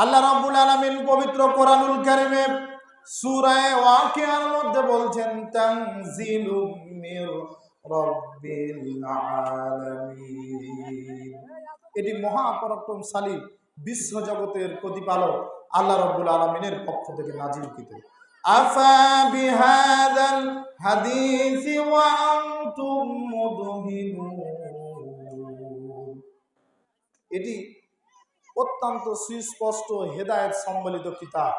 আল্লাহ রাব্বুল আলামিন পবিত্র কোরআনুল কারিমে সূরা ওয়াকিয়ার মধ্যে বলছেন তানজিলুম মির রাব্বিল আলামিন। এটি মহাপরাক্রমশালী বিশ্ব জগতের প্রতিপালক আল্লাহ রাব্বুল আলামিনের পক্ষ থেকে নাজিলকৃত। আফা বিহাদাল হাদিসি ওয়া আনতুম মুদহিনুন। এটি অত্যন্ত সুস্পষ্ট হেদায়েত সম্বলিত কিতাব।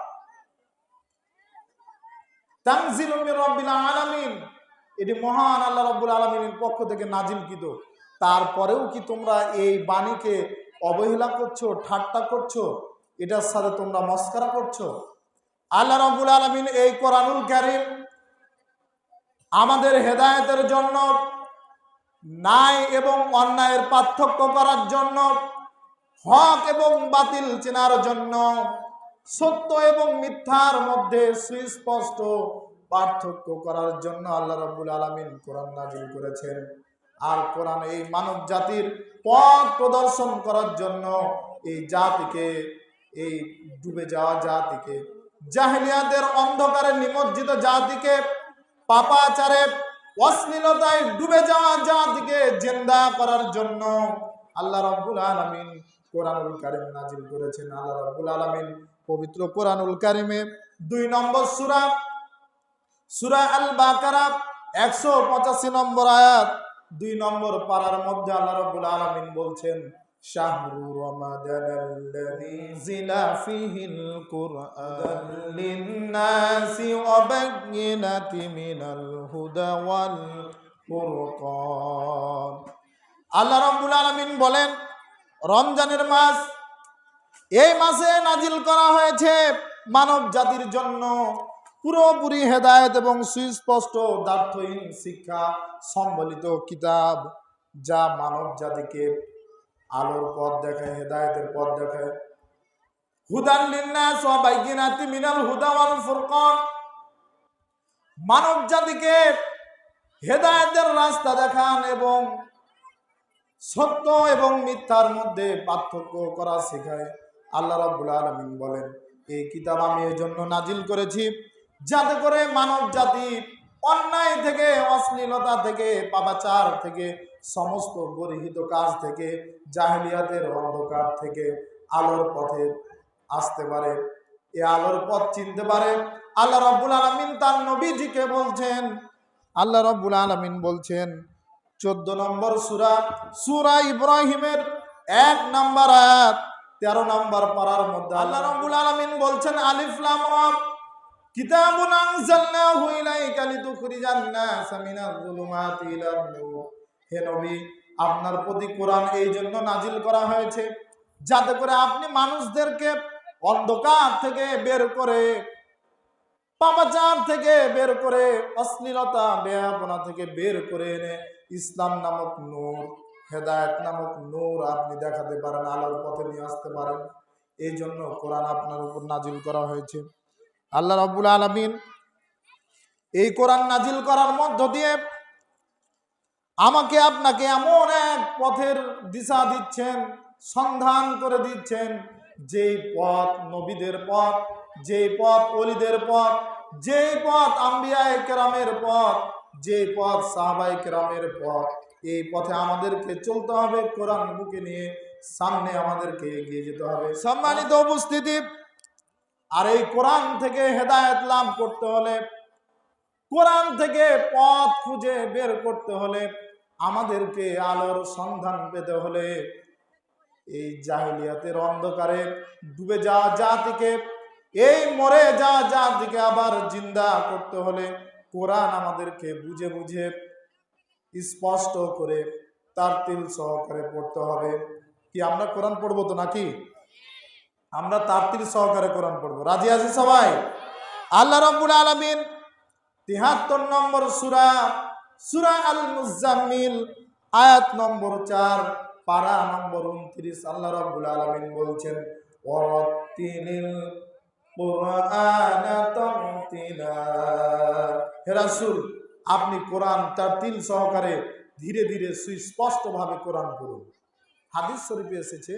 এটি মহান আল্লাহ রাব্বুল আলামিনের পক্ষ থেকে নাজিলকৃত। তারপরেও কি তোমরা এই বাণীকে অবহেলা করছ, ঠাট্টা করছ? এটার সাথে তোমরা মস্করা করছ? আল্লাহ রাব্বুল আলামিন এই কোরআনুল কারীম আমাদের হেদায়েতের জন্য, ন্যায় এবং অন্যায়ের পার্থক্য করার জন্য হক এবং বাতিল চেনার জন্য সত্য এবং মিথ্যার মধ্যে সুস্পষ্ট পার্থক্য করার জন্য আল্লাহ রাব্বুল আলামিন কোরআন নাজিল করেছেন। আর কোরআন এই মানব জাতির পথ প্রদর্শন করার জন্য এই জাতিকে, এই ডুবে যাওয়া জাতিকে জাহেলিয়াদের অন্ধকারে নিমজ্জিত জাতিকে, পাপাচারে অশ্লীলতায় ডুবে যাওয়া জাতিকে জেন্দা করার জন্য আল্লাহ রাব্বুল আলামিন কোরআনুল কারিম নাজিল করেছেন আল্লাহ রাব্বুল আলামিন। পবিত্র কোরআনুল কারিমে দুই নম্বর সূরা সূরা আল বাকারা একশো পঁচাশি নম্বর আয়াত, দুই নম্বর পারার মধ্যে আল্লাহ রাব্বুল আলামিন বলছেন, শাহরু রমাদানাল্লাযী জিলা ফীহিল কুরআন লিন-নাসি ওয়া বায়্যিনাতি মিনাল হুদা ওয়াল ফুরকান। আল্লাহ রাব্বুল আলামিন বলেন রমজানের মাস, এই মাসে নাজিল করা হয়েছে মানব জাতির জন্য পুরোপুরি হেদায়েত এবং সুস্পষ্ট দার্থহীন শিক্ষা সম্বলিত কিতাব, যা মানব জাতিকে আলোর পথ দেখায়, হেদায়তের পথ দেখায়। হুদান লিন্নাস ওয়া মিনাল হুদা ওয়াল মানব জাতিকে হেদায়েতের রাস্তা দেখান এবং সত্য এবং মিথ্যার মধ্যে পার্থক্য করা শেখায়। আল্লাহ রাব্বুল আলামিন বলেন এই কিতাব আমি এই জন্য নাজিল করেছি যাতে করে মানব জাতি অন্যায় থেকে, অশ্লীলতা থেকে, পাপাচার থেকে, সমস্ত গরিহিত কাজ থেকে, জাহেলিয়াতের অন্ধকার থেকে আলোর পথে আসতে পারে। এ আলোর পথ চিনতে পারে। আল্লাহ রব্বুল আলমিন তার নবীজিকে বলছেন, আল্লাহ রব্বুল আলমিন বলছেন চোদ্দ নম্বর সুরা সুরা ইব্রাহিমের এক নম্বর আয়াত, তেরো নম্বর পারার মধ্যে আল্লাহ রব্বুল আলমিন বলছেন আলিফলাম কিতাবুন আনজালনাহু ইলাইকা লিতুখরিজান নাস হে নবী, আপনার প্রতি কোরআন এই জন্য নাজিল করা হয়েছে, যাতে করে আপনি মানুষদেরকে অন্ধকার থেকে বের করে, পাপাচার থেকে বের করে, অশ্লীলতা বেহাপনা থেকে বের করে এনে ইসলাম নামক নূর, হেদায়েত নামক নূর আপনি দেখাতে পারেন, আলোর পথে নিয়ে আসতে পারেন। এই জন্য কোরআন আপনার উপর নাজিল করা হয়েছে। আল্লাহ রাব্বুল আলমিন এই কোরআন নাজিল করার মধ্য দিয়ে আমাকে আপনাকে এমন এক পথের দিশা দিচ্ছেন, সন্ধান করে দিচ্ছেন, যেই পথ নবীদের পথ, যেই পথ অলিদের পথ, যেই পথ আম্বিয়ায় কেরামের পথ যে পথ সাহাবাই কেরামের পথ, এই পথে আমাদেরকে চলতে হবে। কোরআন বুকে নিয়ে সামনে আমাদেরকে এগিয়ে যেতে হবে। সম্মানিত উপস্থিতি, আর এই কোরআন থেকে হেদায়েত লাভ করতে হলে, কোরআন থেকে পথ খুঁজে বের করতে হলে আমাদেরকে আলোর সন্ধান পেতে হলে এই জাহিলিয়াতের অন্ধকারে ডুবে যাওয়া জাতিকে, এই মরে যাওয়া জাতিকে আবার জিন্দা করতে হলে কোরআন আমাদেরকে বুঝে বুঝে স্পষ্ট করে তার তিল সহকারে পড়তে হবে। কি আমরা কোরআন পড়ব তো নাকি? আমরা তারতিল সহকারে কোরআন পড়ব। রাজি আছি সবাই? আল্লাহ রব্বুল আলমিন তিহাত্তর নম্বর সুরা সুরা আল মুজাম্মিল আয়াত নম্বর চার, পারা নম্বর উনত্রিশ, আল্লাহ রব্বুল আলমিন বলছেন কুরআনা তারতিলা হে রাসূল, আপনি কোরআন তার তিল সহকারে ধীরে ধীরে সুস্পষ্টভাবে কোরআন পড়ুন। হাদিস শরীফে এসেছে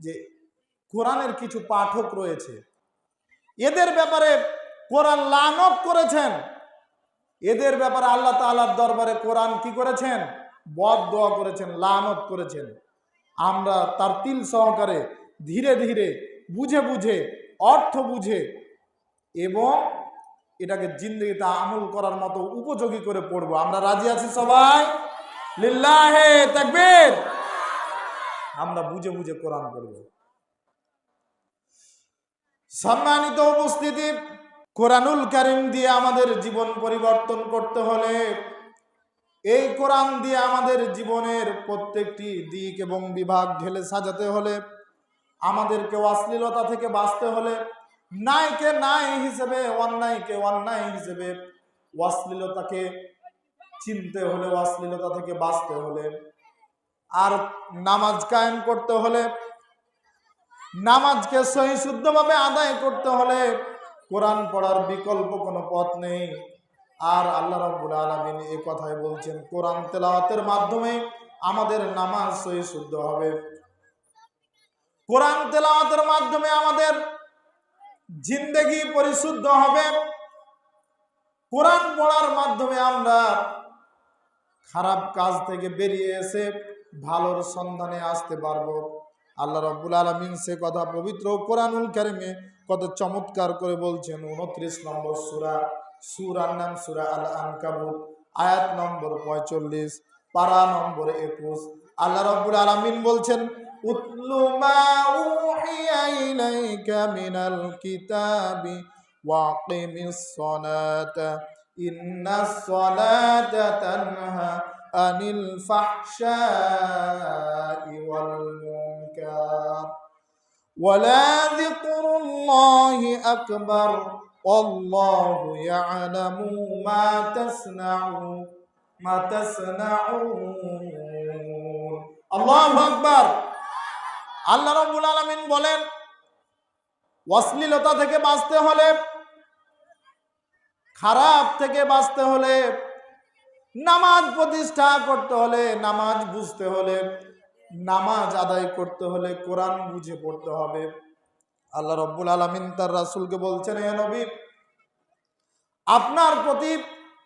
যে কোরআনের কিছু পাঠক রয়েছে। এদের ব্যাপারে কোরআন লানত করেছেন। এদের ব্যাপারে আল্লাহ তাআলার দরবারে কোরআন কি করেছেন? বদ দোয়া করেছেন, লানত করেছেন। আমরা তার তিল সহকারে ধীরে ধীরে বুঝে বুঝে অর্থ বুঝে এবং এটাকে জিন্দগিতে আমল করার মতো উপযোগী করে পড়ব। আমরা রাজি আছি সবাই? লিল্লাহে তাকবীর। আমরা বুঝে বুঝে কোরআন পড়ব। সম্মানিত উপস্থিতি, কোরআনুল কারিম দিয়ে আমাদের জীবন পরিবর্তন করতে হলে এই কোরআন দিয়ে আমাদের জীবনের প্রত্যেকটি দিক এবং বিভাগ ঢেলে সাজাতে হলে আমাদেরকে অশ্লীলতা থেকে বাঁচতে হলে নাইকে নাই হিসেবে, অন্যায়কে অন্যায় হিসেবে অশ্লীলতাকে চিনতে হলে, অশ্লীলতা থেকে বাঁচতে হলে। আর নামাজ কায়েম করতে হলে, নামাজকে সহি শুদ্ধভাবে আদায় করতে হলে কোরআন পড়ার বিকল্প কোনো পথ নেই। আর আল্লাহ রাব্বুল আলামিন এই কথাই বলছেন, কোরআন তেলাওয়াতের মাধ্যমে আমাদের নামাজ সহি শুদ্ধ হবে। কোরআন তেলাওয়াতের মাধ্যমে আমাদের জিন্দেগি পরিশুদ্ধ হবে। কোরআন পড়ার মাধ্যমে আমরা খারাপ কাজ থেকে বেরিয়ে এসে ভালোর সন্ধানে আসতে পারব। আল্লাহ রব্বুল আলমিন সে কথা পবিত্র কোরআনুল কারিমে কত চমৎকার করে বলছেন। উনত্রিশ নম্বর সুরা, সুরার নাম সুরা আল আনকাবুত আয়াত নম্বর পঁয়তাল্লিশ, পারা নম্বর একুশ। আল্লাহ রব্বুল আলমিন বলছেন أتل ما أوحي إليك من الكتاب وأقم الصلاة إن الصلاة تنهى عن الفحشاء والمنكر ولا ذكر الله أكبر والله يعلم ما تصنع ما تصنعون. الله أكبر. আল্লাহ রাব্বুল আলামিন বলেন, অশ্লীলতা থেকে বাঁচতে হলে, খারাপ থেকে বাঁচতে হলে, নামাজ প্রতিষ্ঠা করতে হলে, নামাজ বুঝতে হলে, নামাজ আদায় করতে হলে কোরআন বুঝে পড়তে হবে। আল্লাহ রব্বুল আলমিন তার রাসুলকে বলছেন হে নবী, আপনার প্রতি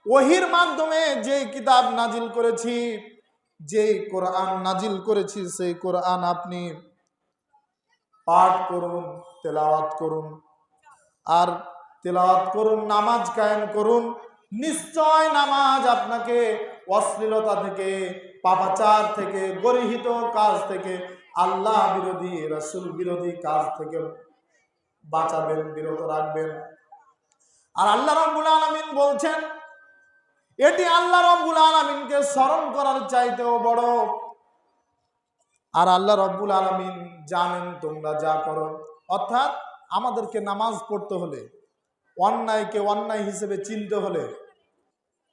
ওহির মাধ্যমে যে কিতাব নাজিল করেছি যেই কোরআন নাজিল করেছি, সেই কোরআন আপনি পাঠ করুন, তেলাওয়াত করুন। আর তেলাওয়াত করুন, নামাজ কায়েম করুন, নিশ্চয় নামাজ আপনাকে অশ্লীলতা থেকে, পাপাচার থেকে, গরিহিত কাজ থেকে, আল্লাহ বিরোধী, রসুল বিরোধী কাজ থেকে বাঁচাবেন, বিরত রাখবেন। আর আল্লাহ রব্বুল আলমিন বলছেন, এটি আল্লাহ রব্বুল আলমিনকে স্মরণ করার চাইতেও বড়। আর আল্লাহ রব্বুল আলমিন জানেন তোমরা যা করো। অর্থাৎ আমাদেরকে নামাজ পড়তে হলে, অন্যায়কে অন্যায় হিসেবে চিনতে হলে,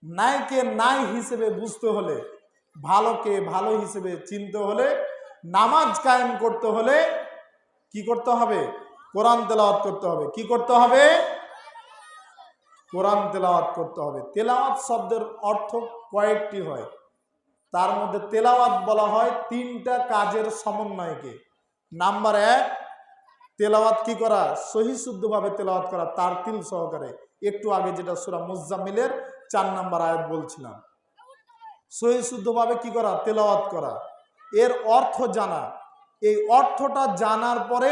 ন্যায়কে ন্যায় হিসেবে বুঝতে হলে, ভালোকে ভালো হিসেবে চিনতে হলে, নামাজ কায়েম করতে হলে কি করতে হবে? কোরআন তেলাওয়াত করতে হবে। কি করতে হবে? কোরআন তেলাওয়াত করতে হবে। তেলাওয়াত শব্দের অর্থ কয়েকটি হয়। তার মধ্যে তেলাওয়াত বলা হয় তিনটা কাজের সমন্বয়কে। নাম্বার এক, তেলাওয়াত কি করা? সহি শুদ্ধভাবে তেলাওয়াত করা তার তিল সহকারে। একটু আগে যেটা সুরা মুজামিলের চার নাম্বার আয়াত বলছিলাম। সহি শুদ্ধভাবে কি করা? তেলাওয়াত করা। এর অর্থ জানা। এই অর্থটা জানার পরে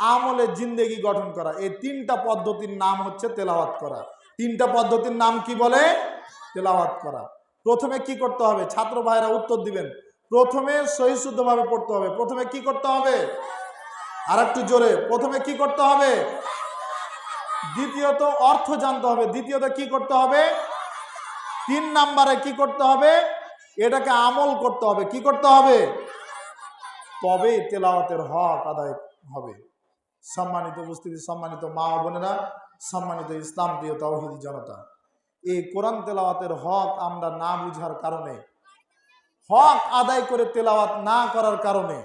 আমলে জিন্দেগি গঠন করা। এই তিনটা পদ্ধতির নাম হচ্ছে তেলাওয়াত করা। তিনটা পদ্ধতির নাম কি বলে? তেলাওয়াত করা। প্রথমে কি করতে হবে? ছাত্র ভাইরা উত্তর দিবেন। প্রথমে সহি শুদ্ধভাবে পড়তে হবে। প্রথমে কি করতে হবে? আর একটু জোরে। প্রথমে কি করতে হবে? দ্বিতীয়ত অর্থ জানতে হবে। দ্বিতীয়ত কি করতে হবে? তিন নাম্বারে কি করতে হবে? এটাকে আমল করতে হবে। কি করতে হবে? তবেই তেলাওয়াতের হক আদায় হবে। সম্মানিত উপস্থিতি, সম্মানিত মা বোনেরা, সম্মানিত ইসলাম প্রিয় তাওহিদি জনতা। এই কোরআন তেলাওয়াতের হক আমরা না বুঝার কারণে, হক আদায় করে তেলাওয়াত না করার কারণে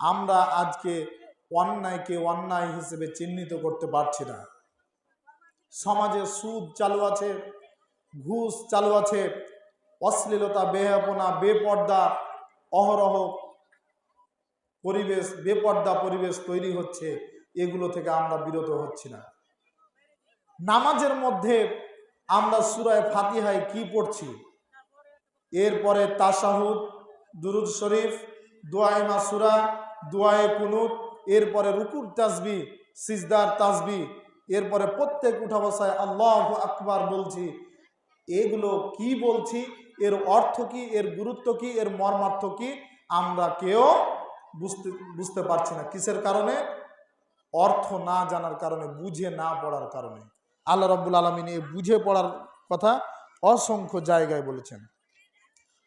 আমরা আজকে অন্যায়কে অন্যায় হিসেবে চিহ্নিত করতে পারছি না। সমাজে সুদ চালু আছে, ঘুষ চালু আছে, অশ্লীলতা বেহাপনা বেপর্দা, অহরহ পরিবেশ, বেপর্দা পরিবেশ তৈরি হচ্ছে, এগুলো থেকে আমরা বিরত হচ্ছি না। নামাজের মধ্যে আমরা সুরায় ফাতিহায় কি পড়ছি? এরপরে তাসাহুদ দুরুদ শরীফ দোয়াই মাসুরা দোয়ায়ে কুনুত, এরপরে রুকুর তাসবি, সিজদার তাসবি, এরপরে প্রত্যেক উঠা বসায় আল্লাহ আকবার বলছি। এগুলো কি বলছি? এর অর্থ কি? এর গুরুত্ব কি? এর মর্মার্থ কি? আমরা কেউ বুঝতে বুঝতে পারছি না। কিসের কারণে? অর্থ না জানার কারণে, বুঝে না পড়ার কারণে। আল্লাহ রব্বুল আলমিন এই বুঝে পড়ার কথা অসংখ্য জায়গায় বলেছেন।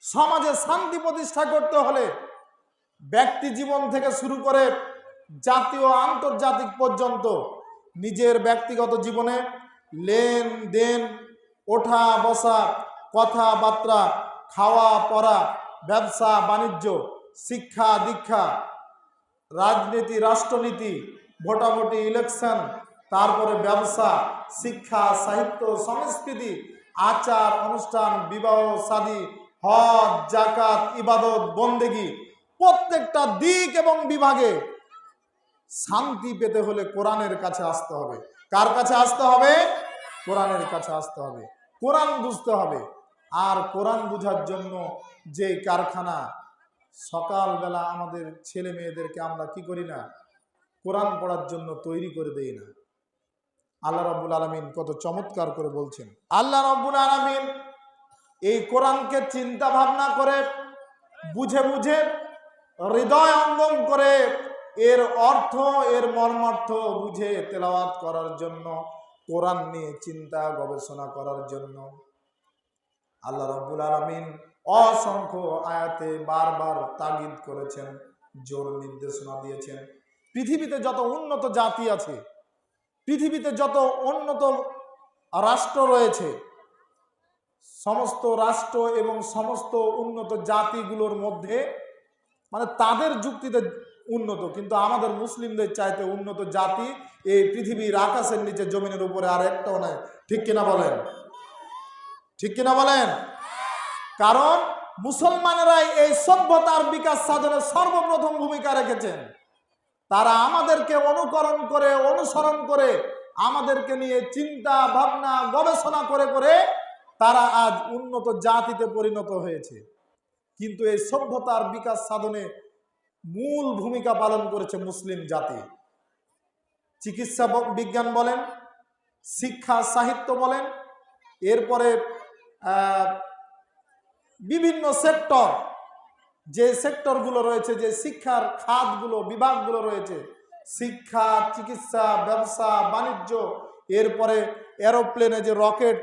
সমাজে শান্তি প্রতিষ্ঠা করতে হলে ব্যক্তি জীবন থেকে শুরু করে জাতীয় আন্তর্জাতিক পর্যন্ত নিজের ব্যক্তিগত জীবনে লেনদেন, ওঠা, বসা, কথাবার্তা, খাওয়া, পড়া, ব্যবসা, বাণিজ্য, শিক্ষা, দীক্ষা, রাজনীতি, রাষ্ট্রনীতি, ভোটাভুটি ইলেকশন তারপরে ব্যবসা, শিক্ষা, সাহিত্য, সংস্কৃতি, আচার, অনুষ্ঠান, বিবাহ শাদী হজ, জাকাত, ইবাদত, বন্দেগি, প্রত্যেকটা দিক এবং বিভাগে শান্তি পেতে হলে কোরআনের কাছে আসতে হবে। কার কাছে আসতে হবে? কোরআনের কাছে আসতে হবে। কোরআন বুঝতে হবে। আর কোরআন বুঝার জন্য যে কারখানা, সকালবেলা আমাদের ছেলে মেয়েদেরকে আমরা কি করি না? কোরআন পড়ার জন্য তৈরি করে দেই না। আল্লাহ রাব্বুল আলমিন কত চমৎকার করে বলছেন। আল্লাহ রাব্বুল আলমিন এই কোরআনকে চিন্তা ভাবনা করে, বুঝে বুঝে, হৃদয় অঙ্গম করে এর অর্থ, এর মর্মার্থ বুঝে তেলাওয়াত করার জন্য, কোরআন নিয়ে চিন্তা গবেষণা করার জন্য। আল্লাহ রব্বুল আলমিন অসংখ্য আয়াতে বারবার তাগিদ করেছেন, জোর নির্দেশনা দিয়েছেন। পৃথিবীতে যত উন্নত জাতি আছে পৃথিবীতে যত উন্নত রাষ্ট্র রয়েছে, সমস্ত রাষ্ট্র এবং সমস্ত উন্নত জাতিগুলোর মধ্যে মানে তাদের যুক্তিতে উন্নত, কিন্তু আমাদের মুসলিমদের চাইতে উন্নত জাতি এই পৃথিবীর আকাশের নিচে জমিনের উপরে আর একটাও নাই। ঠিক কিনা বলেন? ঠিক কিনা বলেন? কারণ মুসলমানেরাই এই সভ্যতার বিকাশ সাধনে সর্বপ্রথম ভূমিকা রেখেছেন। তারা আমাদেরকে অনুকরণ করে, অনুসরণ করে, আমাদেরকে নিয়ে চিন্তা, ভাবনা, গবেষণা করে করে তারা আজ উন্নত জাতিতে পরিণত হয়েছে। কিন্তু এই সভ্যতার বিকাশ সাধনে মূল ভূমিকা পালন করেছে মুসলিম জাতি। চিকিৎসা বিজ্ঞান বলেন, শিক্ষা, সাহিত্য বলেন, এরপরে বিভিন্ন সেক্টর যে সেক্টরগুলো রয়েছে, যে শিক্ষার খাতগুলো, বিভাগগুলো রয়েছে, শিক্ষা, চিকিৎসা, ব্যবসা, বাণিজ্য, এরপরে এরোপ্লেনে যে রকেট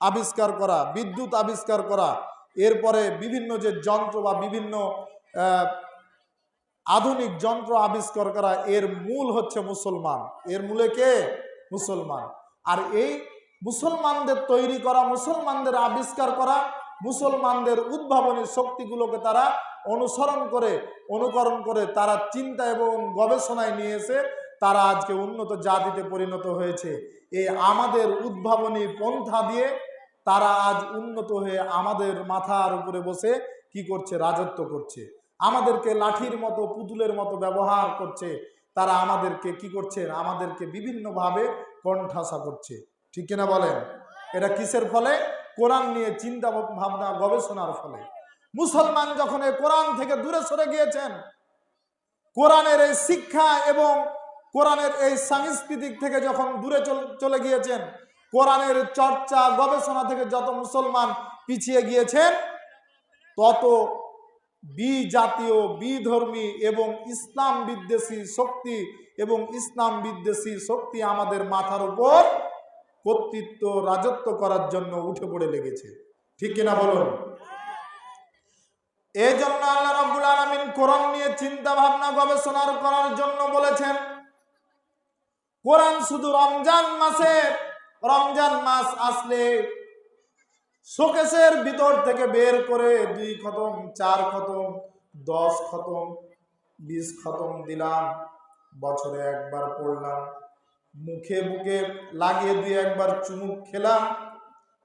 আবিষ্কার করা, বিদ্যুৎ আবিষ্কার করা, এরপরে বিভিন্ন যে যন্ত্র বা বিভিন্ন আধুনিক যন্ত্র আবিষ্কার করা, এর মূল হচ্ছে মুসলমান। এর মূলে কে? মুসলমান। আর এই মুসলমানদের তৈরি করা, মুসলমানদের আবিষ্কার করা, মুসলমানদের উদ্ভাবনী শক্তিগুলোকে তারা অনুসরণ করে, অনুকরণ করে তারা চিন্তা এবং গবেষণায় নিয়ে এসে তারা আজকে উন্নত জাতিতে পরিণত হয়েছে। এই আমাদের উদ্ভাবনী পন্থা দিয়ে তারা আজ উন্নত হয়ে আমাদের মাথার উপরে বসে কি করছে? রাজত্ব করছে। আমাদেরকে লাঠির মতো, পুতুলের মতো ব্যবহার করছে। তারা আমাদেরকে কি করছে? আমাদেরকে বিভিন্নভাবে কণ্ঠাসা করছে। ঠিক কিনা বলেন? এটা কিসের ফলে? কোরআন নিয়ে চিন্তা ভাবনা, গবেষণার ফলে। মুসলমান যখন এই কোরআন থেকে দূরে সরে গিয়েছেন, কোরআনের এই শিক্ষা এবং কোরআনের এই সাংস্কৃতিক থেকে যখন দূরে চল- গিয়েছেন, কোরআনের চর্চা, গবেষণা থেকে যত মুসলমান পিছিয়ে গিয়েছেন, তত বিজাতীয় বিধর্মী এবং ইসলাম বিদ্বেষী শক্তি এবং ইসলাম বিদ্বেষী শক্তি আমাদের মাথার উপর কর্তৃত্ব রাজত্ব করার জন্য উঠে পড়ে লেগেছে। ঠিক কিনা বলুন? এই জন্য আল্লাহ রাব্বুল আলামিন কোরআন নিয়ে চিন্তা ভাবনা গবেষণা করার জন্য বলেছেন, কোরআন শুধু রমজান মাসে, রমজান মাস আসলে শোকেশের ভিতর থেকে বের করে দুই খতম, চার খতম, দশ খতম, বিশ খতম দিলাম, বছরে একবার পড়লাম, মুখে বুকে লাগিয়ে দিয়ে একবার চুমুক খেলাম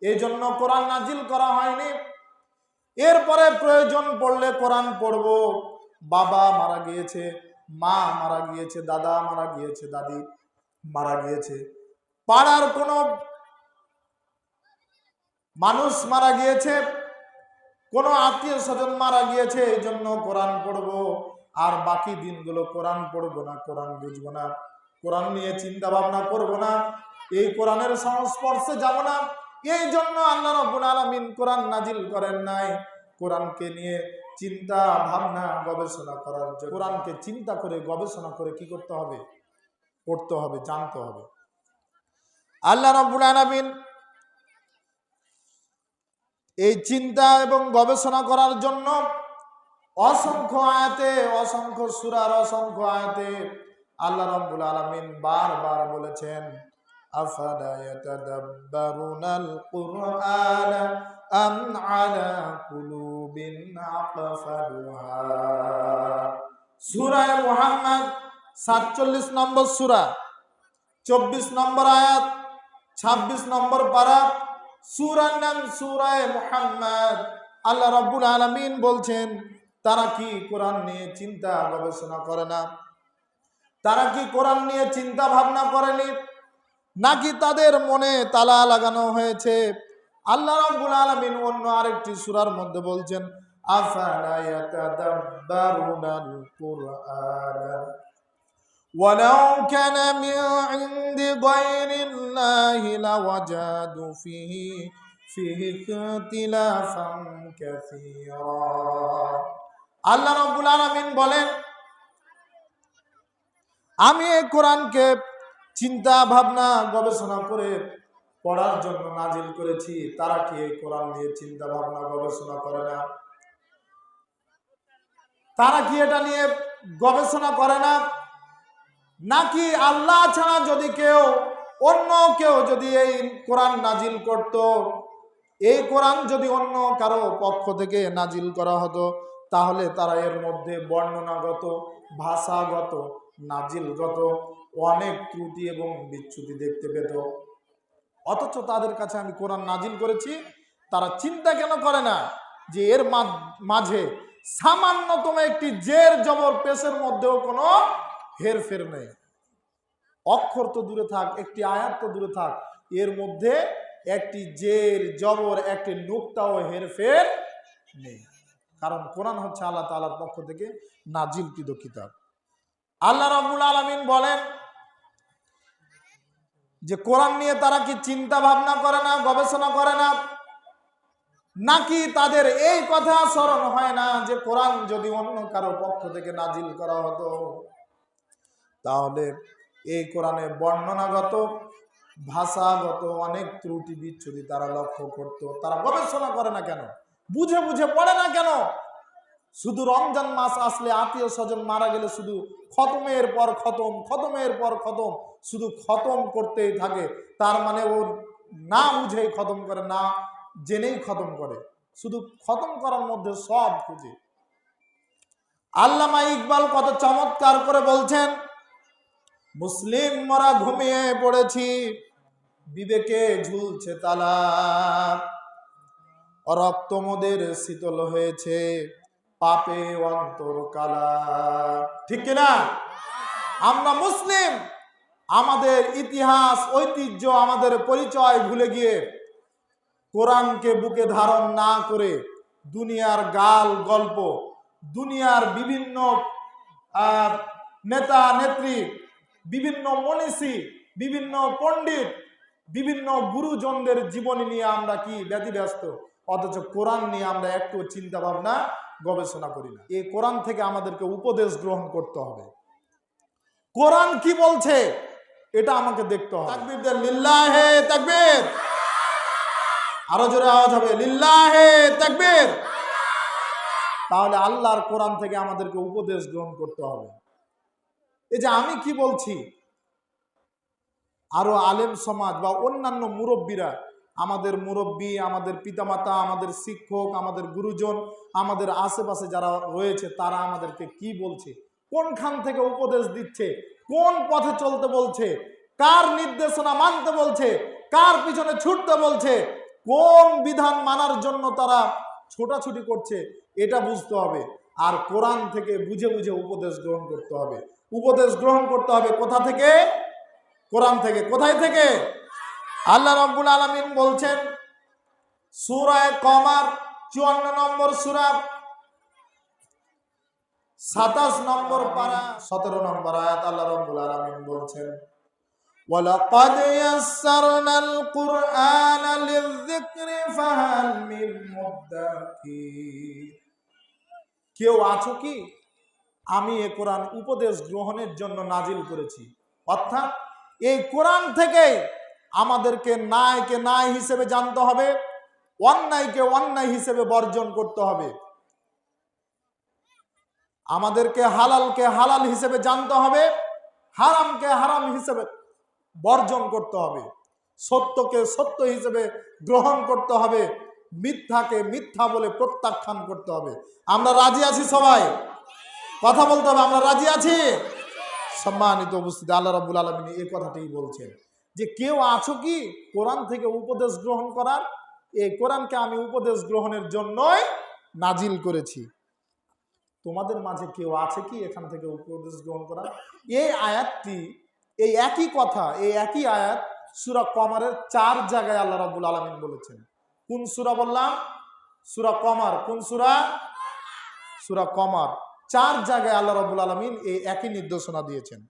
এই জন্য কোরআন নাজিল করা হয়নি। এরপরে প্রয়োজন পড়লে কোরআন পড়ব। বাবা মারা গিয়েছে, মা মারা গিয়েছে, দাদা মারা গিয়েছে, দাদি মারা গিয়েছে। পাড়ার কোনো মানুষ মারা গিয়েছে, কোনো আত্মীয় স্বজন মারা গিয়েছে, এই জন্য কোরআন পড়ব। আর বাকি দিনগুলো কোরআন পড়ব না, কোরআন বুঝব না। কোরআন নিয়ে চিন্তা ভাবনা করব না। এই কোরআনের সংস্পর্শে যাব না। এই জন্য আল্লাহ রব্বুল আলামিন কোরআন নাজিল করেন নাই। কোরআনকে নিয়ে চিন্তা, ভাবনা, গবেষণা করার জন্য। কোরআনকে চিন্তা করে, গবেষণা করে কি করতে হবে? পড়তে হবে, জানতে হবে। আল্লাহ রব্বুল আলামিন এই চিন্তা এবং গবেষণা করার জন্য অসংখ্য আয়াতে, অসংখ্য সুরার অসংখ্য আয়াতে আল্লাহ রাব্বুল আলামিন বারবার বলেছেন আফালা ইয়াতাদাব্বারুনাল কুরআন আম আলা কুলুবিন আকফালুহা সূরা মুহাম্মদ 47 নম্বর সূরা 24 নম্বর আয়াত 26 নম্বর পারা সূরার নাম সূরায়ে মুহাম্মদ আল্লাহ রাব্বুল আলামিন বলছেন, তারা কি কোরআন নিয়ে চিন্তা গবেষণা করে না? তারা কি কোরআন নিয়ে চিন্তা ভাবনা করেনি নাকি তাদের মনে তালা লাগানো হয়েছে আল্লাহ রাব্বুল আলামিন অন্য আরেকটি সূরার মধ্যে বলছেন আফালা ইয়াতাদাব্বারুনাল কুরআন ولو كان من عند غير الله لوجدوا فيه فيه اختلافا كثيرا আল্লাহ রাব্বুল আলামিন বলেন আমি এই কোরআনকে চিন্তা ভাবনা গবেষণা করে পড়ার জন্য নাজিল করেছি। তারা কি এই কোরআন নিয়ে চিন্তা ভাবনা গবেষণা করে না? তারা কি এটা নিয়ে গবেষণা করে না? নাকি আল্লাহ ছাড়া যদি কেউ অন্য কেউ যদি এই কোরআন নাজিল করত, এই কোরআন যদি অন্য কারও পক্ষ থেকে নাজিল করা হতো, তাহলে তারা এর মধ্যে বর্ণনাগত, ভাষাগত, নাজিলগত অনেক ত্রুটি এবং বিচ্যুতি দেখতে পেত। অথচ তাদের কাছে আমি কোরআন নাজিল করেছি, তারা চিন্তা কেন করে না যে এর মাঝে সামান্যতম একটি জের জবর পেশের মধ্যেও কোনো হেরফের নেই। অক্ষর তো দূরে থাক, একটি আয়াত তো দূরে থাক, এর মধ্যে একটি জের জবর, একটি নুক্তাও হেরফের নেই। কারণ কোরআন হচ্ছে আল্লাহ তাআলার পক্ষ থেকে নাজিলকৃত কিতাব। আল্লাহ রাব্বুল আলামিন বলেন যে কোরআন নিয়ে তারা কি চিন্তা ভাবনা করে না, গবেষণা করে না? নাকি তাদের এই কথা স্মরণ হয় না যে কোরআন যদি অন্য কারও পক্ষ থেকে নাজিল করা হতো? তাহলে এই কোরআনে বর্ণনাগত, ভাষাগত অনেক ত্রুটি বিচ্ছুতি তারা লক্ষ্য করত। তারা গবেষণা করে না কেন? বুঝে বুঝে পড়ে না কেন? শুধু রমজান মাস আসলে আত্মীয় স্বজন মারা গেলে শুধু খতমের পর খতম, খতমের পর খতম, শুধু খতম করতেই থাকে। তার মানে ও না বুঝেই খতম করে, না জেনেই খতম করে। শুধু খতম করার মধ্যে সব খুঁজে। আল্লামা ইকবাল কত চমৎকার করে বলছেন, মুসলিম মরা ঘুমিয়ে পড়েছি, বিবেকে ঝুলছে তালা। রক্ত মোদের শীতল হয়েছে পাপে অন্তর কালা। ঠিক কিনা? আমরা মুসলিম, আমাদের ইতিহাস, ঐতিহ্য, আমাদের পরিচয় ভুলে গিয়ে কোরআনকে বুকে ধারণ না করে দুনিয়ার গাল গল্প, দুনিয়ার বিভিন্ন নেতা, নেত্রী, বিভিন্ন মনীষী, বিভিন্ন পণ্ডিত, বিভিন্ন গুরুজনদের জীবনী নিয়ে আমরা কি ব্যতিব্যস্ত? অথচ কোরআন নিয়ে আমরা একটু চিন্তা ভাবনা গবেষণা করি না। এই কোরআন থেকে আমাদেরকে উপদেশ গ্রহণ করতে হবে। কোরআন কি বলছে? এটা আমাকে দেখতে হবে। তাকবীর দেন লিল্লাহে তাকবীর। আরও জোরে আওয়াজ হবে লিল্লাহে তাকবীর। তাহলে আল্লাহর কোরআন থেকে আমাদেরকে উপদেশ গ্রহণ করতে হবে। এই যে আমি কি বলছি? আরও আলেম সমাজ বা অন্যান্য মুরব্বীরা আমাদের মুরব্বী, আমাদের পিতামাতা, আমাদের শিক্ষক, আমাদের গুরুজন, আমাদের আশেপাশে যারা রয়েছে, তারা আমাদেরকে কি বলছে? কোনখান থেকে উপদেশ দিচ্ছে? কোন পথে চলতে বলছে? কার নির্দেশনা মানতে বলছে? কার পিছনে ছুটতে বলছে? কোন বিধান মানার জন্য তারা ছোটাছুটি করছে? এটা বুঝতে হবে। আর কোরআন থেকে বুঝে বুঝে উপদেশ গ্রহণ করতে হবে। উপদেশ গ্রহণ করতে হবে কোথা থেকে? কোরআন থেকে। কোথায় থেকে? আল্লাহ রব্বুল আলমিন বলছেন সুরায় কমার চুয়ান্ন নম্বর সুরা সাতাশ নম্বর পারা সতেরো নম্বর আয়াত আল্লাহ রব্বুল আলমিন বলছেন ولقد يسرنا القرآن للذكر فهل من مدكر কেউ আছো কি আমি এ কোরআন উপদেশ গ্রহণের জন্য নাজিল করেছি অর্থাৎ এই কোরআন থেকে আমাদেরকে ন্যায়কে ন্যায় হিসেবে জানতে হবে, অন্যায়কে অন্যায় হিসেবে বর্জন করতে হবে। আমাদেরকে হালালকে হালাল হিসেবে জানতে হবে, হারামকে হারাম হিসেবে বর্জন করতে হবে। সত্যকে সত্য হিসেবে গ্রহণ করতে হবে, মিথ্যাকে মিথ্যা বলে প্রত্যাখ্যান করতে হবে। আমরা রাজি আছি সবাই? কথা বলতে হবে, আমরা রাজি আছি? সম্মানিত উপস্থিতি, আল্লাহ রাবুল আলমিন এই কথাটাই বলছেন। যে কেউ আছো কি? কোরআন থেকে উপদেশ গ্রহণ করার। এই কোরআনকে আমি উপদেশ গ্রহণের জন্যই নাজিল করেছি। তোমাদের মাঝে কেউ আছে কি এখান থেকে উপদেশ গ্রহণ করার? এই আয়াতটি, এই একই কথা, এই একই আয়াত সুরা কমারের চার জায়গায় আল্লাহ রাবুল আলমিন বলেছেন। কোন সুরা বললাম? সুরা কমার। কোন সুরা? সুরা কমার। চার জায়গায় আল্লাহ রাবুল আলমিন এই একই নির্দেশনা দিয়েছেন।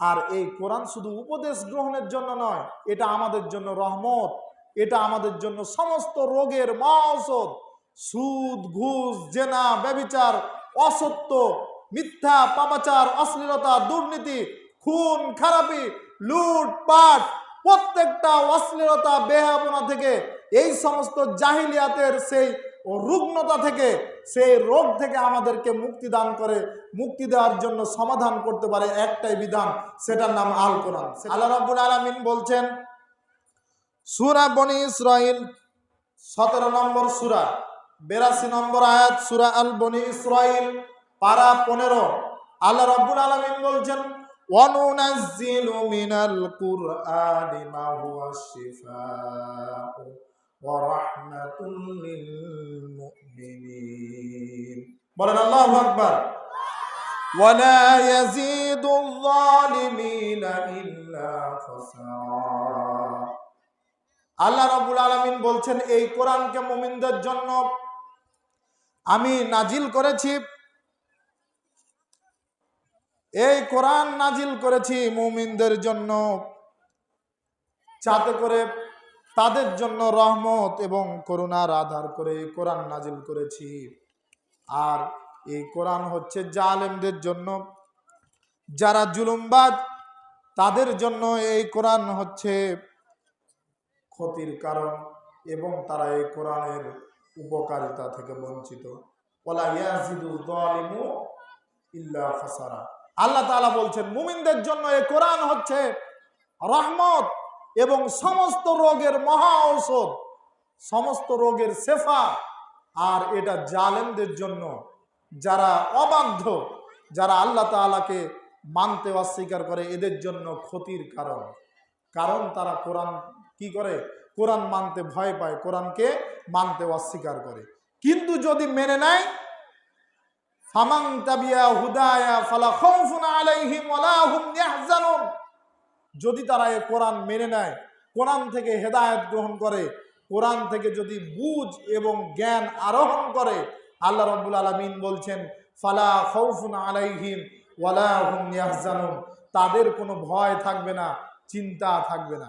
আর এই কোরআন শুধু উপদেশ গ্রহণের জন্য নয়, এটা আমাদের জন্য রহমত, এটা আমাদের জন্য সমস্ত রোগের মহৌষধ সুদ, ঘুষ, জেনা ব্যবিচার অসত্য, মিথ্যা, পাপাচার, অশ্লীলতা, দুর্নীতি, খুন, খারাপি, লুট, পাট, প্রত্যেকটা অশ্লীলতা বেহাবনা থেকে, এই সমস্ত জাহিলিয়াতের সেই রুগ্নতা থেকে, সেই রোগ থেকে আমাদেরকে মুক্তি দান করে মুক্তি দেওয়ার জন্য সমাধান করতে পারে একটাই বিধান সেটার নাম আল কোরআন আল্লাহ রাব্বুল আলামিন বলছেন সূরা বনি ইসরাইল সতেরো নম্বর সূরা বেরাশি নম্বর আয়াত সূরা আল বনি ইসরাইল পারা পনেরো আল্লাহ রাব্বুল আলামিন বলছেন وننزل من القرآن ما هو الشفاء ورحمة للمؤمنين বলেন আল্লাহু আকবার ولا يزيد الظالمين إلا خسارا আল্লাহ রাব্বুল আলামিন বলছেন এই কোরআনকে মুমিনদের জন্য আমি নাজিল করেছি এই কোরআন নাজিল করেছি মুমিনদের জন্য যাতে করে তাদের জন্য রহমত এবং করুণার আধার করে এই কোরআন নাজিল করেছি আর এই কোরআন হচ্ছে জালেমদের জন্য। যারা জুলুমবাজ তাদের জন্য এই কোরআন হচ্ছে ক্ষতির কারণ এবং তারা এই কোরআনের উপকারিতা থেকে বঞ্চিত। আল্লাহ তাআলা বলছেন, মুমিনদের জন্য এই কোরআন হচ্ছে রহমত এবং সমস্ত রোগের মহা ঔষধ, সমস্ত রোগের শেফা, আর এটা জালেমদের জন্য যারা অবাধ্য, যারা আল্লাহ তাআলাকে মানতে অস্বীকার করে, এদের জন্য ক্ষতির কারণ। কারণ তারা কোরআন কি করে? কোরআন মানতে ভয় পায়, কোরআনকে মানতে অস্বীকার করে। কিন্তু যদি মেনে নেয় যদি তারা এ কোরআন মেনে নেয়, কোরআন থেকে হেদায়ত গ্রহণ করে, কোরআন থেকে যদি বুঝ এবং জ্ঞান আরোহণ করে আল্লাহ রব্বুল আলমিন বলছেন, ফালা খৌফুন আলাইহিম ওয়ালাহুম ইয়াহজানুন। তাদের কোনো ভয় থাকবে না, চিন্তা থাকবে না।